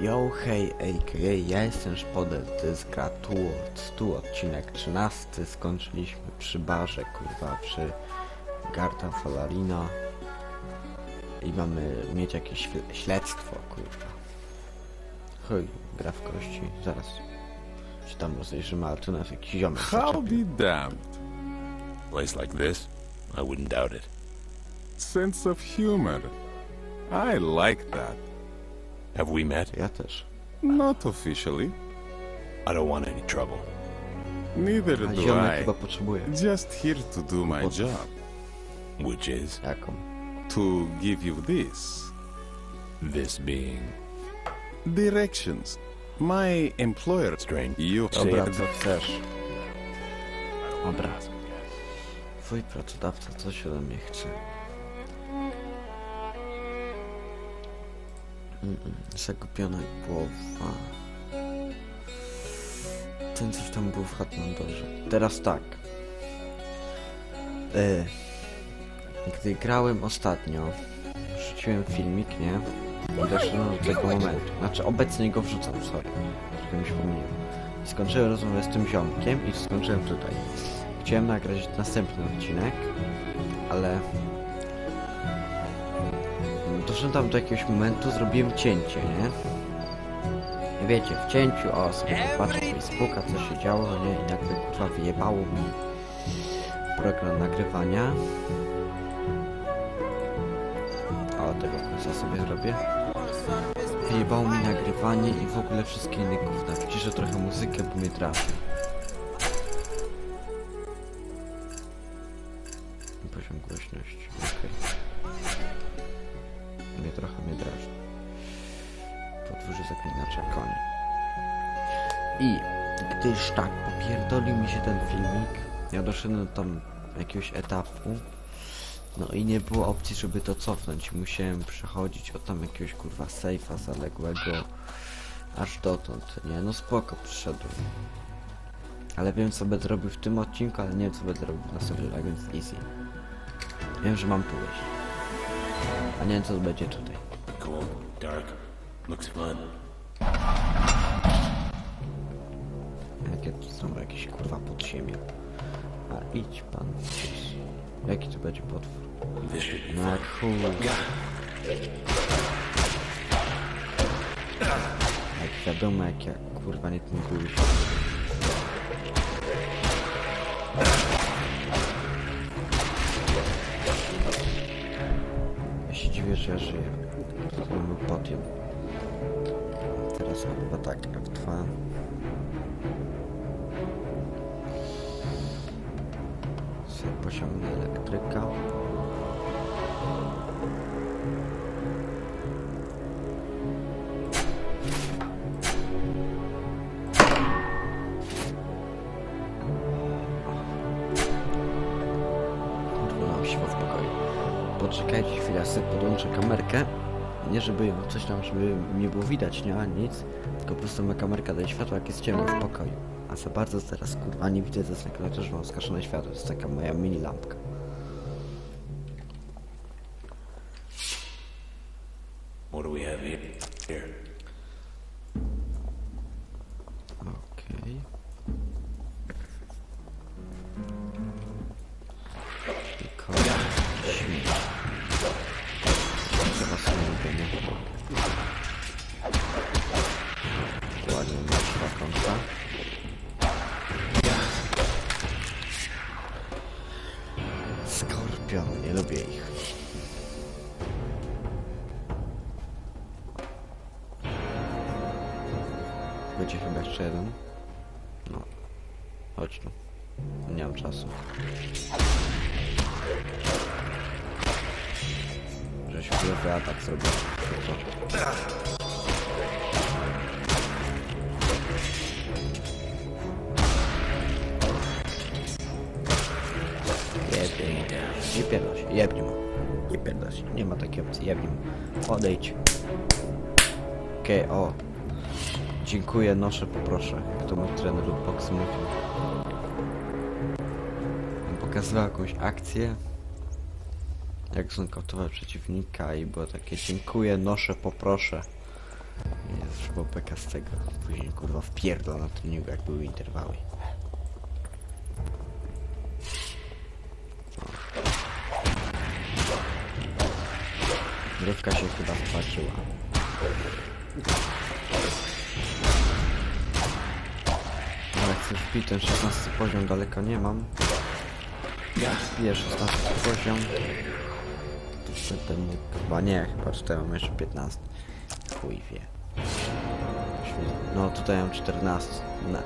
Yo, hej, aka, ja jestem Szpodel, to jest gra Towards, tu odcinek 13, skończyliśmy przy barze, kurwa, przy Garta Falarina i mamy mieć jakieś śle- śledztwo, kurwa. Chuj, gra w kości, zaraz się tam rozejrzymy, ale tu nas jakiś ziomek How be damned. Place like this, I wouldn't doubt it. Sense of humor. I like that. Have we met? Ja też. Not officially. I don't want any trouble. Neither A do ziomek I. chyba potrzebuje. Just here to do my What? job. Which is Jaką? To give you this. this being Directions. My employer. strange. You Dobra, said co chcesz? Dobra. Twój pracodawca coś ode mnie chce. Zagubiona głowa. Ten coś tam był w Hatmandorze. Teraz tak. E, gdy grałem ostatnio, wrzuciłem filmik, nie? Doszedłem do tego momentu. Znaczy obecnie go wrzucam, sorry. Trochę mi się pomyliło. I skończyłem rozmowę z tym ziomkiem i skończyłem tutaj. Chciałem nagrać następny odcinek, ale doszedłem do jakiegoś momentu, zrobiłem cięcie, nie? Wiecie, w cięciu, o, sobie popatrzę Facebooka, co się działo, no nie? I nagle kurwa wyjebało mi program nagrywania. O, tego końca sobie zrobię. Wyjebało mi nagrywanie i w ogóle wszystkie inne gówna. Wciszę trochę muzykę, bo mnie trafi. Poziom głośności, okej. Mnie trochę mnie drażni. Podwórze zaklinacza koni. I gdyż tak popierdolił mi się ten filmik, ja doszedłem tam jakiegoś etapu, no i nie było opcji, żeby to cofnąć. Musiałem przechodzić od tam jakiegoś kurwa sejfa zaległego aż dotąd. Nie, no spoko przyszedłem. Ale wiem co będę robił w tym odcinku, ale nie wiem co będę robił na sobie, tak więc easy. Wiem, że mam tu wejść. A nie wiem co będzie tutaj. Cool, dark, looks fun. Jakie tu są jakieś kurwa podziemia. A idź pan. gdzieś. Jaki tu będzie potwór? Be No jak chuj. Jak wiadomo, jak ja kurwa nie tym się. Dziwię, że ja żyję. Był podjem. Teraz chyba tak, F2. Sobie pociągnę elektryka. Poczekajcie chwilę, sobie podłączę kamerkę. Nie żeby ją coś tam, żeby mnie było widać, nie? A nic. Tylko po prostu ma kamerka daje światło, jak jest ciemno w pokoju. A za bardzo teraz kurwa nie widzę, to jest na klawiaturze, mam skaszone światło. To jest taka moja mini lampka. What do we have here? Here. Będzie chyba jeszcze jeden. No. Chodź tu. Nie mam czasu. Żeś chwilowy atak zrobił. Jebnie. Nie pierdol się, jebnie mu. Nie pierdol się, nie ma takiej opcji, jebnie mu. Odejdź. Okej, o. Dziękuję, noszę, poproszę. Jak to mój trener lub box mówił. On pokazywał jakąś akcję. Jak znokautował przeciwnika i było takie dziękuję, noszę, poproszę. Jezus bo beka z tego. Później kurwa wpierdol na treningu jak były interwały. O. Rywka się chyba wpatrzyła. Wbić ten 16 poziom, daleko nie mam. Ja wbiję 16 poziom. Mógł... Chyba nie, chyba tutaj mam jeszcze 15. Chuj wie. No tutaj mam 14. Na,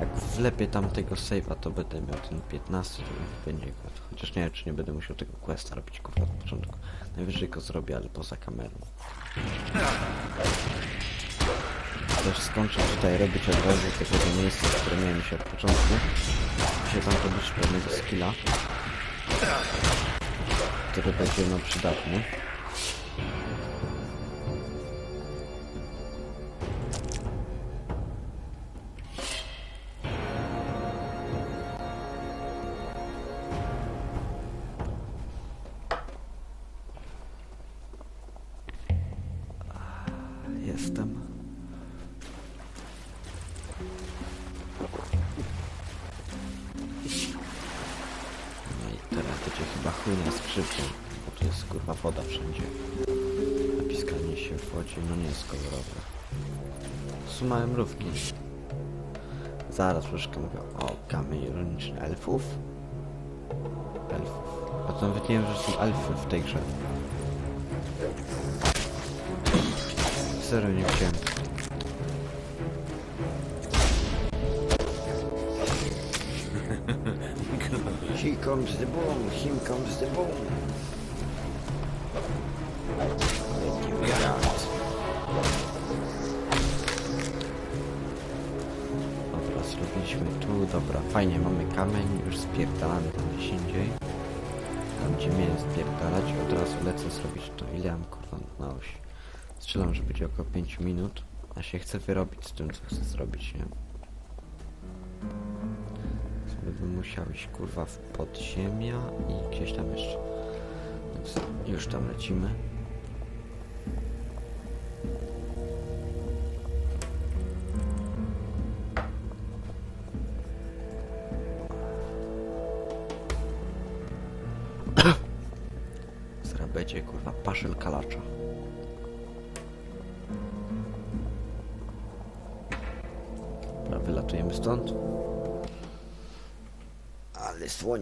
jak wlepię tam tego save'a, to będę miał ten 15, to będzie go. Chociaż nie wiem, czy nie będę musiał tego questa robić kurwa od początku. Najwyżej go zrobię, ale poza kamerą. Też skończę tutaj robić od razu tego miejsca, które miałem się od początku. Muszę tam robić pewnego skilla. Który będzie no przydatny. Woda wszędzie. Napiskanie się w wodzie, no nie jest kolorowe. Suma mrówki. Zaraz troszkę mówię o kamień ironiczny elfów. Elfów. A to nawet nie wiem, że są elfy w tej grze. Serio nie chciałem. He comes the boom, him comes the boom. Tu, dobra, fajnie, mamy kamień, już spierdalamy tam gdzieś indziej. Tam gdzie miałem spierdalać, od razu lecę zrobić to. Ile mam kurwa na osi? Strzelam, że będzie około 5 minut, a się chcę wyrobić z tym, co chcę zrobić, nie? Sobie bym musiał iść kurwa w podziemia i gdzieś tam jeszcze. Już tam lecimy.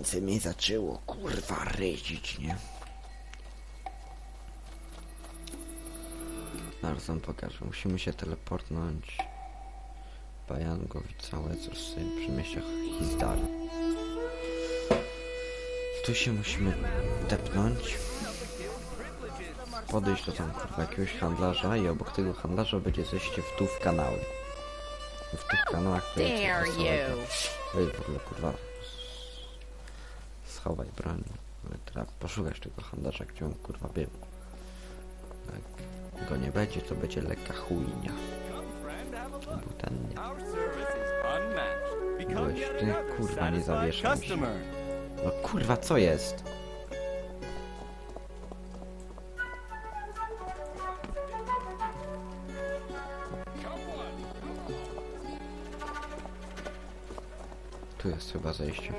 Słońce mnie zaczęło kurwa ryzić, nie? Zaraz wam pokażę. Musimy się teleportnąć. Bajangowica, Łecos, przy mieściach Hizdar. Tu się musimy tepnąć. Podejść do tam kurwa jakiegoś handlarza i obok tego handlarza będzie zejście w dół w kanały. W tych kanałach będzie w ogóle kurwa. Schowaj broń. Ale Trzeba poszukać tego handlarza, gdzie on kurwa był. Jak go nie będzie, to będzie lekka chujnia. To był ten nie. Byłeś yet ty, kurwa, nie mi się. No kurwa, co jest? Tu jest chyba zejście.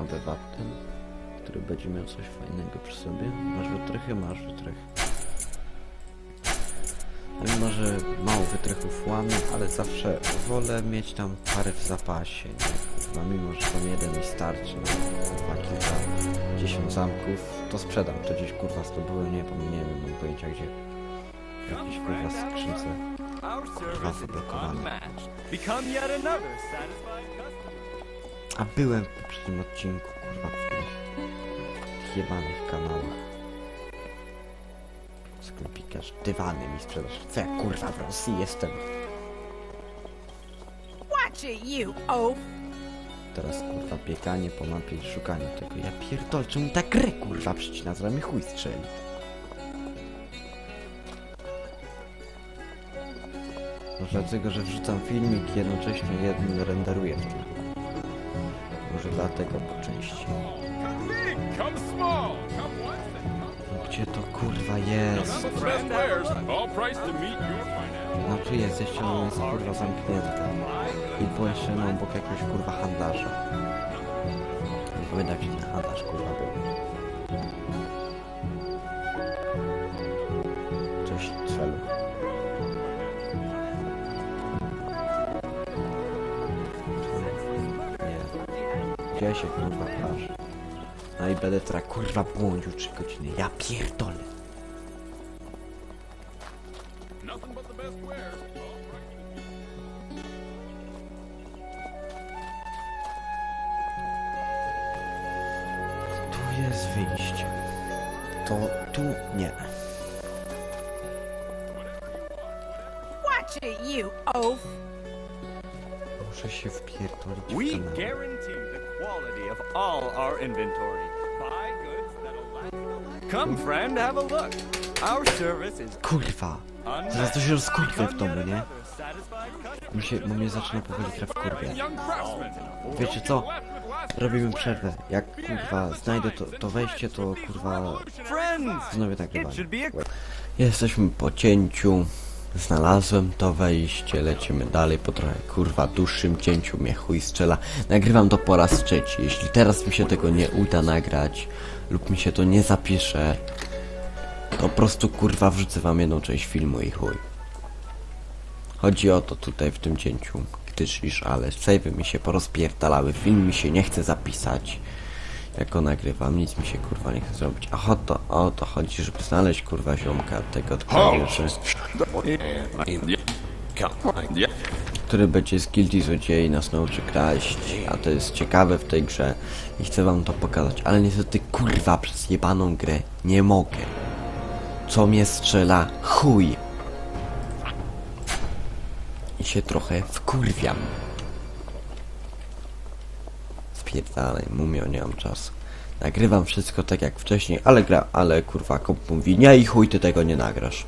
Obywatel, który będzie miał coś fajnego przy sobie. Masz wytrychy? Masz wytrychy. Mimo, że mało wytrychów łamie, ale zawsze wolę mieć tam parę w zapasie? Kurwa, mimo, że tam jeden mi starczy na kilka, dziesiąt zamków, to sprzedam. To gdzieś kurwa zdobyłem, nie, wiem, mam pojęcia gdzie. Jakieś kurwa skrzynce. Kurwa, zablokowane. Become yet another satisfied customer. A byłem w poprzednim odcinku, kurwa, w tych jebanych kanałach. Sklepikarz, dywany mi sprzedasz. Co ja kurwa w Rosji jestem? Watch it, you oaf! Teraz kurwa bieganie po mapie i szukanie tego. Ja pierdolę, czemu ta grę kurwa przycina, zaraz mi chuj strzeli. Może dlatego, że wrzucam filmik i jednocześnie jeden renderuję to. Może dlatego po części. Gdzie to kurwa jest? No tu jest, jeszcze ono jest kurwa zamknięte. I było jeszcze no obok jakiegoś kurwa handlarza. Nie pamiętam gdzie ten handlarz kurwa był. Coś celu. Gdzie się kurwa pchasz? No i będę teraz kurwa błądził 3 godziny. Ja pierdolę. Tu jest wyjście. To tu nie. Watch it, you oaf! Muszę się wpierdolić w We kanał. guarantee the quality of all our inventory. Buy goods that'll last a lifetime. Come, friend, have a look. Our service is Kurwa! Zaraz to się rozkurwę w domu, nie? Mi się, bo mnie zaczyna powoli krew kurwie. Wiecie co? Robimy przerwę. Jak kurwa znajdę to, to wejście, to kurwa Friends, znowu it nagrywanie. should be a Jesteśmy po cięciu. Znalazłem to wejście, lecimy dalej po trochę kurwa dłuższym cięciu mnie chuj strzela. Nagrywam to po raz trzeci. Jeśli teraz mi się tego nie uda nagrać lub mi się to nie zapisze, to po prostu kurwa wrzucę wam jedną część filmu i chuj. Chodzi o to tutaj w tym cięciu, gdyż iż ale savey mi się porozpierdalały, film mi się nie chce zapisać. Jak go nagrywam, nic mi się kurwa nie chce zrobić. A o to, o to chodzi, żeby znaleźć kurwa ziomka tego który będzie z gildii złodziei nas nauczy kraść, a to jest ciekawe w tej grze i chcę wam to pokazać, ale niestety kurwa przez jebaną grę nie mogę. Co mnie strzela? Chuj! I się trochę wkurwiam. Spierdalaj, mumio, nie mam czasu. Nagrywam wszystko tak jak wcześniej, ale gra, ale kurwa komp mówi nie i chuj ty tego nie nagrasz.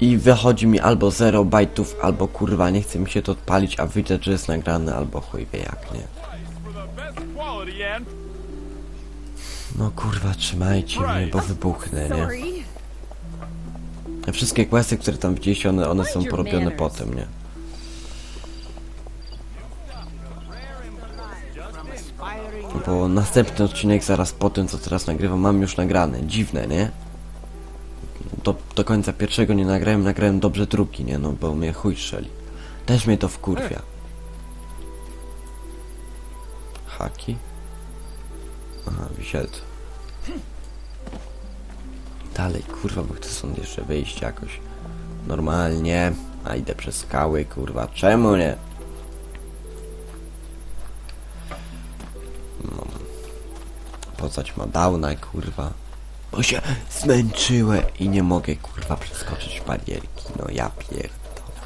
I wychodzi mi albo 0 bajtów, albo kurwa nie chce mi się to odpalić, a widzę, że jest nagrane, albo chuj wie jak, nie. No kurwa, trzymajcie mnie, bo wybuchnę, nie? Te Wszystkie questy, które tam widzieliście, one, one są porobione potem, nie? Bo następny odcinek zaraz po tym, co teraz nagrywam, mam już nagrane. Dziwne, nie? Do, do końca pierwszego nie nagrałem, nagrałem dobrze drugi, nie? No bo mnie chuj strzeli. Też mnie to wkurwia. Haki? Aha, wisielc. Dalej, kurwa, bo chcę stąd jeszcze wyjść jakoś. Normalnie. A idę przez skały, kurwa. Czemu nie? Poznać ma downa, kurwa. Bo się zmęczyłem i nie mogę, kurwa, przeskoczyć barierki. No ja pierdolę.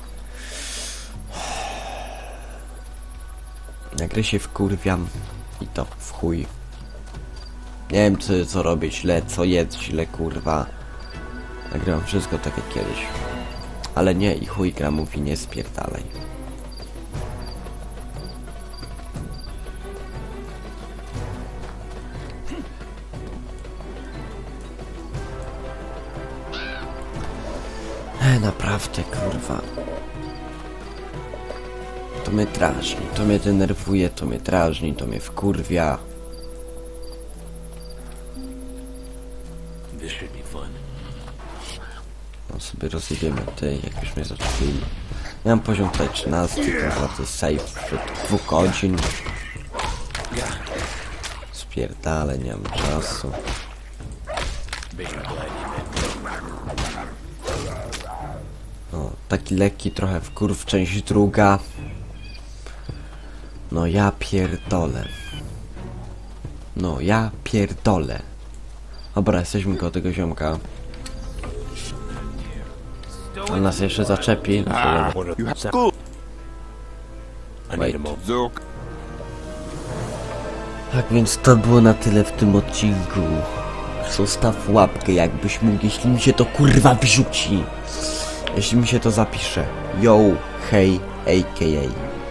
Na gry się wkurwiam i to w chuj. Nie wiem co, co robię źle, co jest źle, kurwa. Nagrywam wszystko tak jak kiedyś. Ale nie, i chuj gra mówi nie spierdalaj. Naprawdę, kurwa. To mnie drażni, to mnie denerwuje, to mnie drażni, to mnie wkurwia. No sobie rozjebiemy tej, jak już mnie zaczęli. Miałem poziom tutaj 13, kurwa, to jest save przed dwóch godzin. Spierdale, nie mam czasu. Lekki trochę wkurw, część druga. No ja pierdolę. No ja pierdolę. Dobra, jesteśmy koło tego ziomka. On nas jeszcze zaczepi. No. Tak więc to było na tyle w tym odcinku. Zostaw łapkę jakbyś mógł, jeśli mi się to kurwa wrzuci. Jeśli mi się to zapisze. Yo, hej, aka.